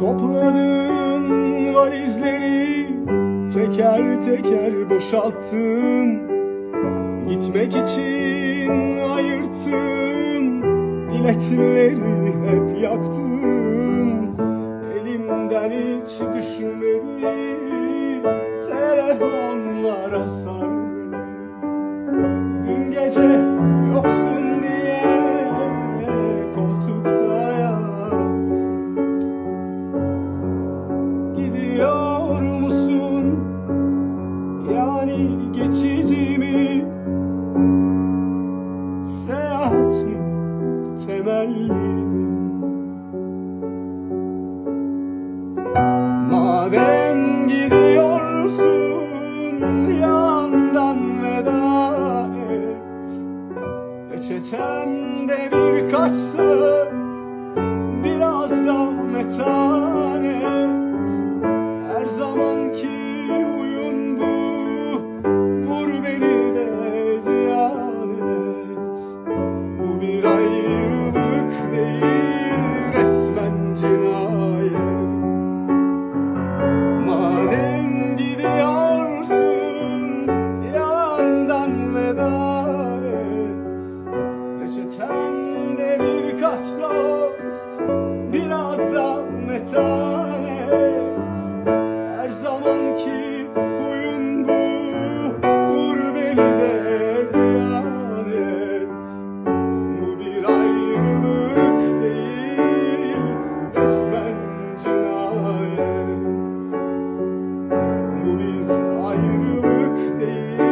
Toprağın valizleri teker teker boşalttım Gitmek için ayırttım Biletleri hep yaktım Elimden hiç düşmedi Telefonlara sardım Madem gidiyorsun yandan veda et. Reçetemde birkaç söz biraz da metanet Her zamanki cinayet. Bu bir ayrılık değil.